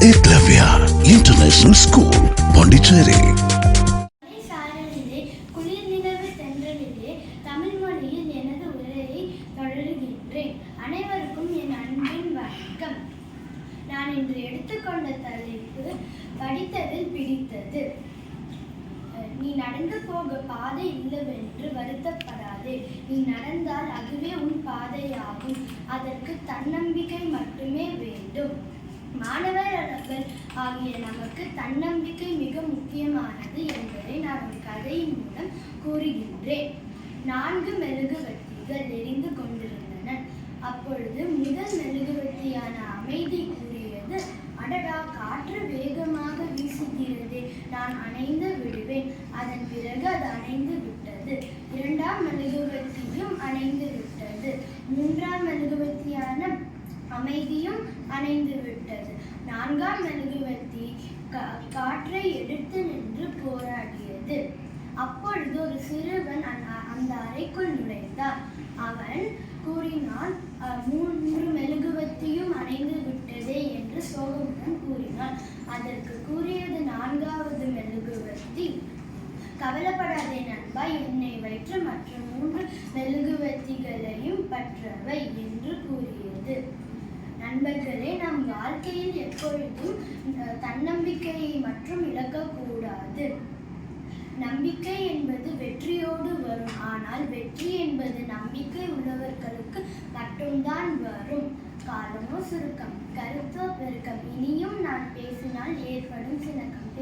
Eklavya International School, Pondicherry. எனது உரையை தொடர்கின்றேன் அனைவருக்கும் என் அன்பின் வணக்கம் நான் இன்று எடுத்துக்கொண்ட தலைப்பு படித்ததில் பிடித்தது நீ நடந்து போக பாதை இல்லவென்று வருத்தப்படாதே. நீ நடந்தால் அதுவே உன் பாதையாகும் அதற்கு தன்னம்பிக்கை மட்டுமே வேண்டும். மாணவர் மாணவர்கள் ஆகிய நமக்கு தன்னம்பிக்கை மிக முக்கியமானது என்பதை நான் ஒரு கதையின் மூலம் கூறுகின்றேன். நான்கு மெழுகுவர்த்திகள் எரிந்து கொண்டிருந்தன. அப்பொழுது முதல் மெழுகுவர்த்தியான அமைதி கூறியது அடடா காற்று வேகமாக வீசுகிறது. நான் அணைந்து விடுவேன். அதன் பிறகு அது அணைந்து விட்டது. இரண்டாம் மெழுகுவர்த்தியும் அணைந்து விட்டது. மூன்றாம் மெழுகுவர்த்தியான அமைதியும் அணைந்து விட்டது. நான்காம் மெழுகுவர்த்தி கா- காற்றை எடுத்து நின்று போராடியது. அப்பொழுது ஒரு சிறுவன் அந்த- அந்த அறைக்குள் நுழைந்தார். அவன் கூறினான் மூன்று மெழுகுவர்த்தியும் அணைந்து விட்டதே என்று சோகமுடன் கூறினான். அதற்கு கூறியது நான்காவது மெழுகுவர்த்தி. கவலைப்படாதே நண்பா என்னை வயிற்று மற்ற மூன்று மெழுகுவர்த்திகளையும் பற்றவை. நண்பர்களே நம் வாழ்க்கையில் எப்பொழுதும் தன்னம்பிக்கையை மற்றும் இழக்கக்கூடாது. நம்பிக்கை என்பது வெற்றியோடு வரும். ஆனால் வெற்றி என்பது நம்பிக்கை உள்ளவர்களுக்கு மட்டும்தான் வரும். காலமோ சுருக்கம் கருத்தோ பெருக்கம் இனியும் நான் பேசினால் ஏற்படும் சிணக்கம்